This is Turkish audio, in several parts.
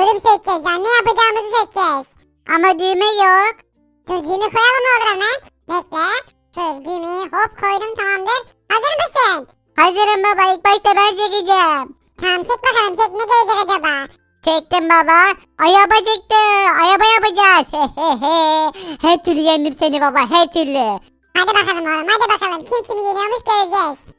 bölüm seçeceğiz yani ne yapacağımızı seçeceğiz. Ama düğme yok. Dur düğümü koyalım oğlum hemen. Bekle. Şöyle düğmeyi hop koydum tamamdır. Hazır mısın? Hazırım baba ilk başta ben çekeceğim. Tamam çek bakalım çek ne gelecek acaba? Çektim baba. Araba çıktı. Araba yapacağız. her türlü yendim seni baba her türlü. Hadi bakalım oğlum hadi bakalım kim kimi yeniyormuş göreceğiz.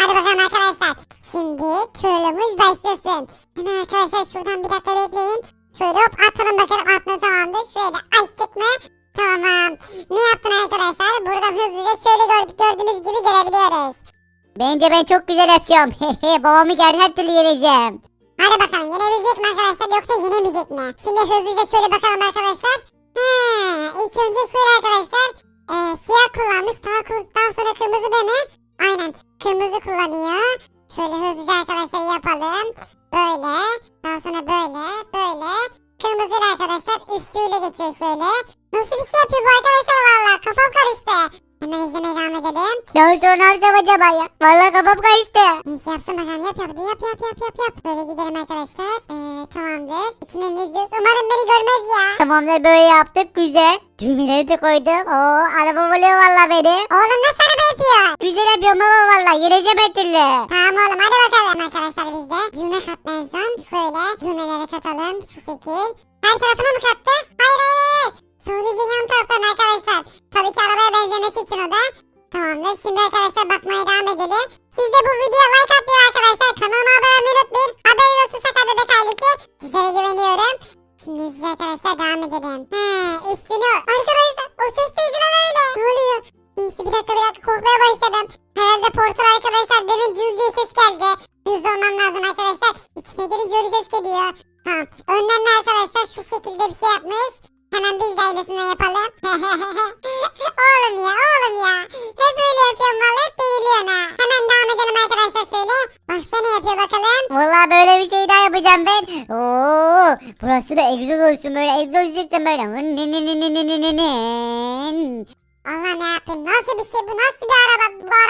Hadi bakalım arkadaşlar. Şimdi turumuz başlasın. Hemen arkadaşlar şuradan bir dakika bekleyin. Şöyle hop atalım bakalım atma tamamdır. Şöyle açtık mı? Tamam. Ne yaptın arkadaşlar? Buradan hızlıca şöyle gördük gördüğünüz gibi görebiliyoruz. Bence ben çok güzel yapıyorum. Babamı gel her türlü yeneceğim. Hadi bakalım yenebilecek mi arkadaşlar yoksa yenemeyecek mi? Şimdi hızlıca şöyle bakalım arkadaşlar. Acaba ya? Vallahi kafam karıştı. Neyse yapsın bakalım yap yap yap yap yap yap yap. Böyle gidelim arkadaşlar. Ee, tamamdır. İçinden izliyoruz. Umarım beni görmez ya. Tamamdır böyle yaptık güzel. Düğmeleri de koydum. Oo arabam oluyor valla beni. Oğlum nasıl araba yapıyor? Güzel yapıyorum baba valla yeneceğim her türlü. Tamam oğlum hadi bakalım arkadaşlar biz de. Düğme katla en son. Şöyle düğmeleri katalım şu şekil. Her tarafına mı kattı? Hayır hayır hayır. Sadece yan taraftan arkadaşlar. Tabii ki arabaya benzemesi için o da. Tamamdır. Şimdi arkadaşlar bakmaya devam edelim. Siz de bu videoya like atmayı arkadaşlar. Kanalıma abone olmayı unutmayın. Haberin olsun Sakar Bebek ailesi. Sizlere güveniyorum. Şimdi size arkadaşlar devam edelim. He üstünü. Arkadaşlar o ses neydi lan öyle? Ne oluyor? Neyse bir dakika bir dakika korkmaya başladım. Herhalde portal arkadaşlar demin cız diye ses geldi. Hızlı olmam lazım arkadaşlar. İçine girince öyle ses geliyor. Tamam. Önden de arkadaşlar şu şekilde bir şey yapmış. Hemen biz de aynısını yapalım. oğlum ya oğlum ya. Hep öyle yapıyorum valla hep deniliyorsun ha. Hemen devam edelim arkadaşlar şöyle. Başka ne yapıyor bakalım? Valla böyle bir şey daha yapacağım ben. Oo, burası da egzoz olsun böyle egzoz çıksın böyle. Allah ne yapayım nasıl bir şey bu nasıl bir araba bu arabayla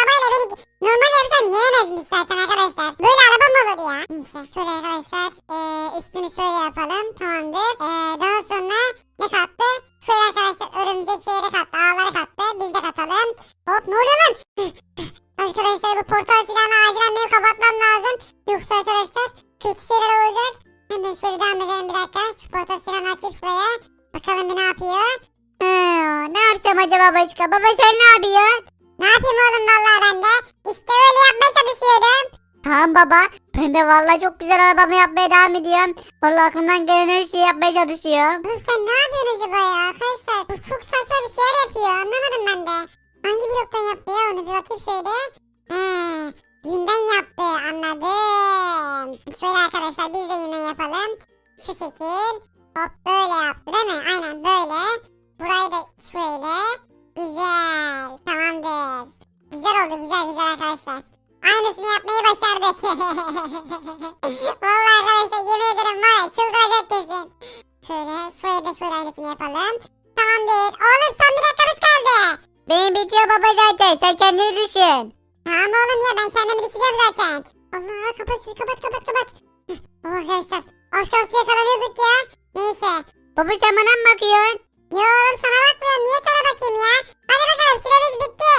bakalım bir ne yapıyor ne yapsam acaba başka? Baba sen ne yapıyorsun? Ne yapayım oğlum vallahi ben de. İşte öyle yapmaya çalışıyordum. Tamam baba. Ben de vallahi çok güzel arabamı yapmaya devam ediyorum. Vallahi aklımdan gelen her şeyi yapmaya çalışıyorum. Oğlum sen ne yapıyorsun acaba ya arkadaşlar? Bu çok saçma bir şeyler yapıyor. Anlamadım ben de. Hangi bloktan yaptı ya onu bir bakayım şöyle. He, yünden yaptı anladım. Şöyle arkadaşlar biz de yünden yapalım. Şu şekil. Hop böyle yaptı değil mi? Aynen böyle. Burayı da şöyle. Güzel. Tamamdır. Güzel oldu güzel güzel arkadaşlar. Aynısını yapmayı başardık. Vallahi arkadaşlar yemin ederim var ya çıldıracak kesin. Şöyle şöyle de şöyle aynısını yapalım. Tamamdır. Oğlum son bir dakikamız kaldı. Benim bitiyor baba zaten. Sen kendini düşün. Tamam oğlum ya ben kendimi düşünüyorum zaten. Allah kapat şunu kapat kapat kapat. Heh, Oh arkadaşlar az kalsın yakalanıyorduk ya. Neyse. Baba sen bana mı bakıyorsun? Yo oğlum sana bakmıyorum niye sana bakayım ya. Hadi bakalım süremiz bitti.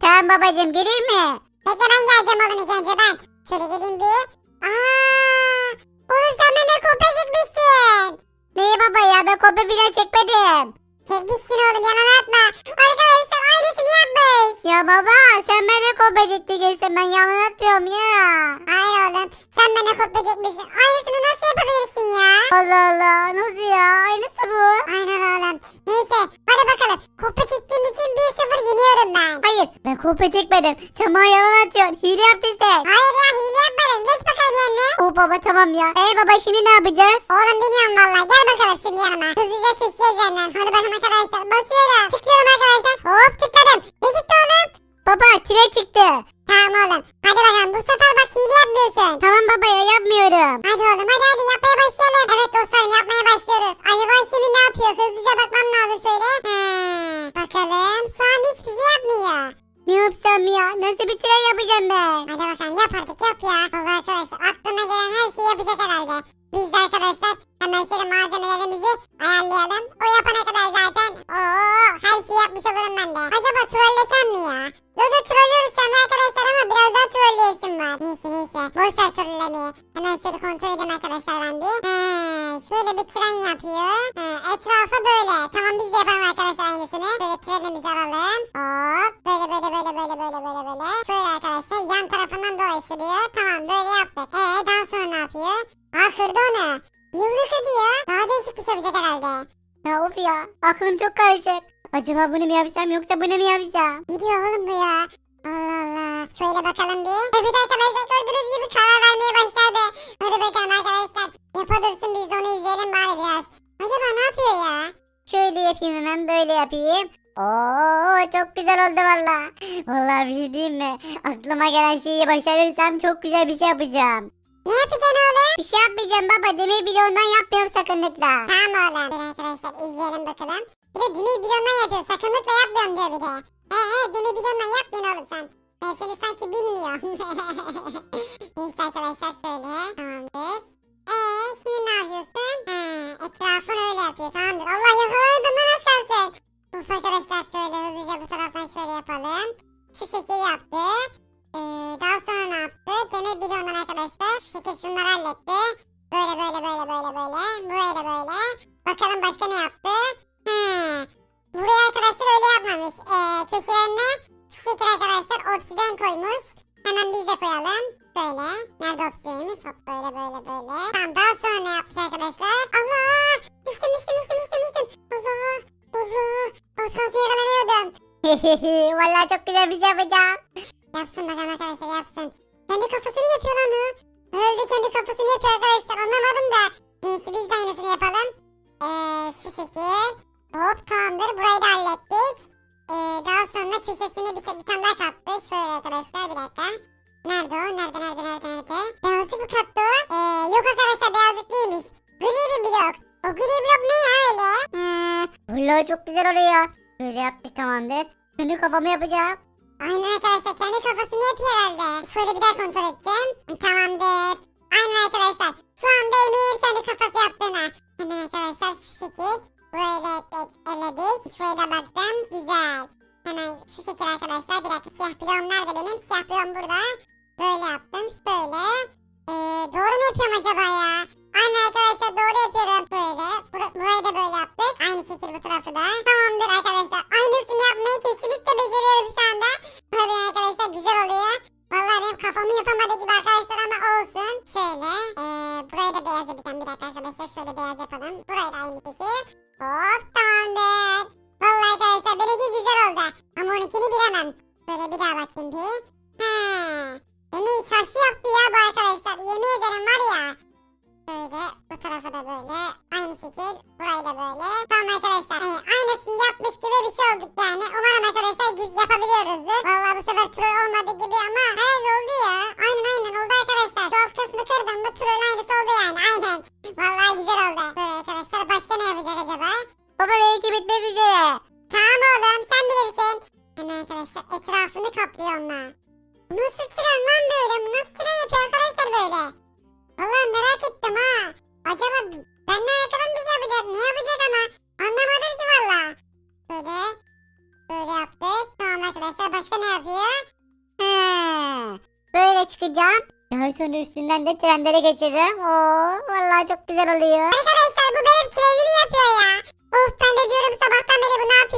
Tamam babacığım gelir mi? Bekle ben geleceğim oğlum ilk önce ben. Şöyle geleyim bir. Aa, oğlum sen benden kopya çekmişsin. Neyi baba ya ben kopya filan çekmedim. Çekmişsin oğlum yalan atma. Arkadaşlar yapmış. Ya baba sen bana kopya çektin ben yalan atmıyorum ya. Hayır oğlum sen bana kopya çekmişsin. Aynısını nasıl yapabilirsin ya? Allah Allah nasıl ya aynısı bu. Aynen oğlum. Neyse hadi bakalım. Kopya çektiğim için 1-0 yeniyorum ben. Hayır ben kopya çekmedim. Sen bana yalan atıyorsun. Hile yaptın sen. Hayır ya hile yapmadım. Geç bakalım yerine. Kopya baba tamam ya. Ee baba şimdi ne yapacağız? Oğlum bilmiyorum valla. Gel bakalım şimdi yanıma. Hızlıca seçeceğiz yandan. Hadi bakalım arkadaşlar. Basıyorum. Tıklıyorum arkadaşlar. Hop tıkladım. Çıktı oğlum? Baba tire çıktı. Tamam oğlum. Hadi bakalım. Bu sefer bak hile yapmıyorsun. Tamam baba ya yapmıyorum. Hadi oğlum hadi hadi yapmaya başlayalım. Evet dostlarım yapmaya başlıyoruz. Boş ver trollemeyi. Hemen şöyle kontrol edeyim arkadaşlar ben bir. He, şöyle bir tren yapıyor. He, etrafı böyle. Tamam biz de yapalım arkadaşlar aynısını. Şöyle trenimizi alalım. Hop. Böyle böyle böyle böyle böyle böyle böyle. Şöyle arkadaşlar yan tarafından dolaştırıyor. Tamam böyle yaptık. Ee daha sonra ne yapıyor? Aa kırdı onu. Yumruk ediyor. Daha değişik bir şey yapacak herhalde. Ya of ya. Aklım çok karışık. Acaba bunu mu yapsam yoksa bunu mu yapsam? Ne diyor oğlum bu ya? Allah Allah. Şöyle bakalım bir. Evet arkadaşlar gördüğünüz gibi karar vermeye başladı. Hadi bakalım arkadaşlar. Yapabilirsin biz de onu izleyelim bari biraz. Acaba ne yapıyor ya? Şöyle yapayım hemen böyle yapayım. Oo çok güzel oldu valla. Vallahi bir şey diyeyim mi? Aklıma gelen şeyi başarırsam çok güzel bir şey yapacağım. Ne yapacaksın oğlum? Bir şey yapmayacağım baba. Demir bloğundan yapmıyorum sakınlıkla. Tamam oğlum. Arkadaşlar izleyelim bakalım. Bir de demir bilyondan yapıyor. Sakınlıkla yapmıyorum diyor bir de. Ee, ee demir bilyondan yapmıyorsun oğlum sen. Ben seni sanki bilmiyorum. Neyse arkadaşlar şöyle. Tamamdır. Ee şimdi ne yapıyorsun? Ha, etrafını öyle yapıyor. Tamamdır. Allah yakalanırdım lan az kalsın. Of arkadaşlar şöyle hızlıca bu taraftan şöyle yapalım. Şu şekil yaptı. Ee, daha sonra ne yaptı? Demir bilyondan arkadaşlar. Şu şekil şunları halletti. Böyle böyle böyle böyle böyle. Buraya da böyle. Bakalım başka ne yaptı? He. Buraya arkadaşlar öyle yapmamış. Ee, köşelerine şu şekil arkadaşlar obsiden koymuş. Hemen biz de koyalım. Böyle. Nerede obsidenimiz? Hop böyle böyle böyle. Tamam daha sonra ne yapmış arkadaşlar? Allah! Düştüm düştüm düştüm düştüm düştüm. Allah! Allah! Az kalsın yakalanıyordum. Vallahi çok güzel bir şey yapacağım. Yapsın bakalım arkadaşlar yapsın. Kendi kafasını yapıyor lan o. Herhalde kendi kafasını yapıyor arkadaşlar anlamadım da. Neyse biz de aynısını yapalım. Ee, şu şekil. Hop tamamdır burayı da hallettik. Ee, daha sonra köşesine bir, bir tane daha kattı. Şöyle arkadaşlar bir dakika. Nerede o? Nerede nerede nerede nerede? Beyazlık mı kattı o? Ee, yok arkadaşlar beyazlık değilmiş. Gri bir blok. O gri blok ne ya öyle? Hmm, vallahi çok güzel oluyor. Böyle yaptık tamamdır. Şimdi kafamı yapacağım. Aynen arkadaşlar kendi kafasını yapıyor herhalde. Şöyle bir daha kontrol edeceğim. Tamamdır. Aynen arkadaşlar. Şu anda eminim kendi kafası yaptığına. Hemen arkadaşlar şu şekil. Böyle. Şöyle baktım. Güzel. Hemen şu şekil arkadaşlar. Bir dakika siyah bloğum nerede benim? Siyah bloğum burada. Böyle yaptım. Şöyle. Ee, doğru mu yapıyorum acaba ya? Aynen arkadaşlar doğru yapıyorum. Böyle. Bur- burayı da böyle yaptık. Aynı şekil bu tarafı da. Tamamdır arkadaşlar. Aynısını yapmayı kesinlikle beceriyorum şu anda. Tabii arkadaşlar güzel oluyor. Vallahi benim kafamı yapamadı gibi arkadaşlar ama olsun. Şöyle. Ee, burayı da beyaz yapacağım. Bir dakika arkadaşlar. Şöyle beyaz yapalım. Burayı da aynı şekil. Hop tamamdır. Arkadaşlar benimki güzel oldu. Ama onunkini bilemem. Böyle bir daha bakayım bir. He. Beni şaşı yaptı ya bu arkadaşlar. Yemin ederim var ya. Böyle bu tarafa da böyle. Aynı şekil. Burayı da böyle. Tamam arkadaşlar. Hani aynısını yapmış gibi bir şey olduk yani. Umarım arkadaşlar güz yapabiliyoruzdur. Vallahi bu sefer troll olmadı gibi ama herhalde oldu ya. Aynen aynen oldu arkadaşlar. Şu alt kısmı kırdım. Bu troll aynısı oldu yani. Aynen. Vallahi güzel oldu. Böyle arkadaşlar. Başka ne yapacak acaba? Baba benimki bitmek üzere. Tamam oğlum sen bilirsin. Hemen arkadaşlar etrafını kaplıyor onunla. Bu Nasıl tren lan böyle? Nasıl tren yapıyor arkadaşlar böyle? Vallahi merak ettim ha. Acaba benden yakından bir şey yapacak. Ne yapacak ama? Anlamadım ki valla. Böyle. Böyle yaptık. Tamam arkadaşlar başka ne yapıyor? He, böyle çıkacağım. Daha sonra üstünden de trenlere geçeceğim. Oo, vallahi çok güzel oluyor. Arkadaşlar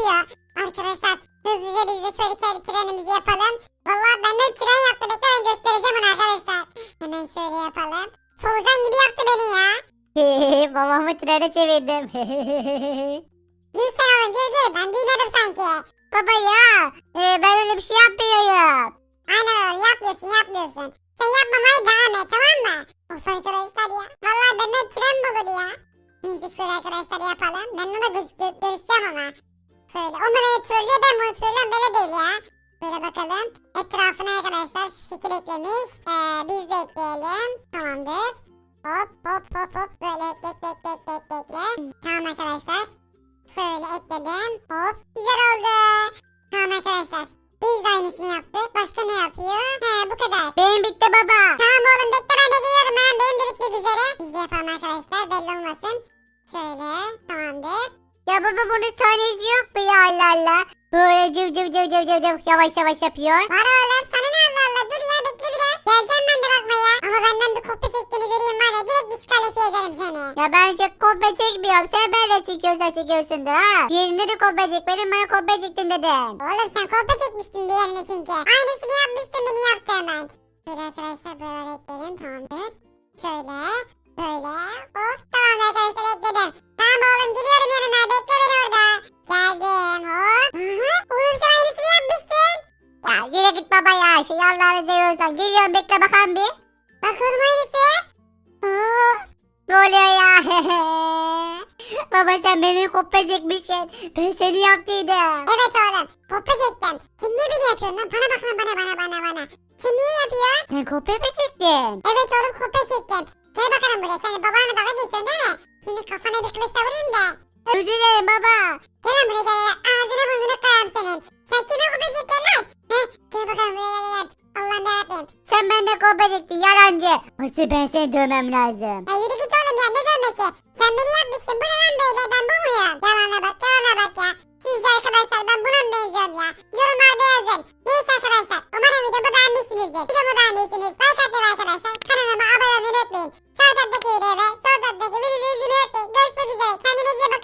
gidiyor. Arkadaşlar hızlıca biz de şöyle kendi trenimizi yapalım. Valla ben de tren yaptı. Bekle göstereceğim onu arkadaşlar. Hemen şöyle yapalım. Solucan gibi yaptı beni ya. Babamı trene çevirdim. gir sen oğlum gir gir. Ben duymadım sanki. Baba ya e, ben öyle bir şey yapmıyorum. Aynen oğlum yapmıyorsun yapmıyorsun. Sen yapmamaya devam et tamam mı? Of arkadaşlar ya. Valla benden tren bulur ya. Neyse şöyle arkadaşlar yapalım. Ben ona görüş, görüşeceğim ama o mu beni trollüyor ben bunu trollüyorum böyle değil ya. Böyle bakalım. Etrafına arkadaşlar şu şekil eklemiş. Ee, biz de ekleyelim. Tamamdır. Hop hop hop hop böyle ekle ekle ekle ekle ekle ekle. Tamam arkadaşlar. Şöyle ekledim. Hop güzel oldu. Tamam arkadaşlar. Biz de aynısını yaptık. Başka ne yapıyor? He bu kadar. Benim bitti baba. Tamam oğlum bekle ben de geliyorum ha. Benim de bitmek üzere. Biz de yapalım arkadaşlar belli olmasın. Şöyle. Ya baba bunun sahnesi yok mu ya Allah Allah. Böyle cıv cıv cıv cıv cıv cıv yavaş yavaş yapıyor. Var oğlum sana ne Allah Allah dur ya bekle biraz. Geleceğim ben de bakmaya. Ama benden bir kopya çektiğini göreyim var ya direkt diskalifiye ederim seni. Ya ben çok kopya çekmiyorum. Sen de çekiyorsan çekiyorsundur ha. Yerinde de kopya çek. Benim bana kopya çektin dedin. Oğlum sen kopya çekmiştin diğerine çünkü. Aynısını yapmışsın beni yaptı hemen. Şöyle arkadaşlar böyle ekledim tamamdır. Şöyle böyle of tamam arkadaşlar ekledim. Tamam oğlum geliyorum yanına bekle beni orada. Geldim hop. Oğlum sen aynısını yapmışsın. Ya yine git baba ya. Şey Allah'ını seviyorsan. Geliyorum bekle bakalım bir. Bak oğlum aynısı. Aa, ne oluyor ya? baba sen beni kopya çekmişsin. Ben seni yaptıydım. Evet oğlum kopya çektim. Sen niye beni yapıyorsun lan? Bana bak lan bana bana bana bana. Sen niye yapıyorsun? Sen kopya mı çektin? Evet oğlum kopya çektim. Gel bakalım buraya. Sen babanla dalga geçiyorsun değil mi? Senin kafana bir kılıçla vurayım da. Özür dilerim baba. Gel lan buraya gel. Ağzını burnunu kırarım senin. Sen kime kopya çekiyorsun lan? Heh, gel bakalım buraya gel. Allah'ım yarabbim. Sen benden kopya çektin yalancı. Asıl ben seni dövmem lazım. Ya yürü git oğlum ya ne dövmesi? Sen beni yapmışsın. Bu ne lan böyle? Ben bu muyum? Yalana bak yalana bak ya. Sizce arkadaşlar ben buna mı benziyorum ya? Yorumlarda yazın. Neyse arkadaşlar. Umarım videomu beğenmişsinizdir. Videomu beğendiyseniz like atmayı arkadaşlar. Kanalıma abone olmayı unutmayın. Sağ taraftaki videoya ve sol taraftaki videoyu izlemeyi unutmayın. Görüşmek üzere. Kendinize iyi bakın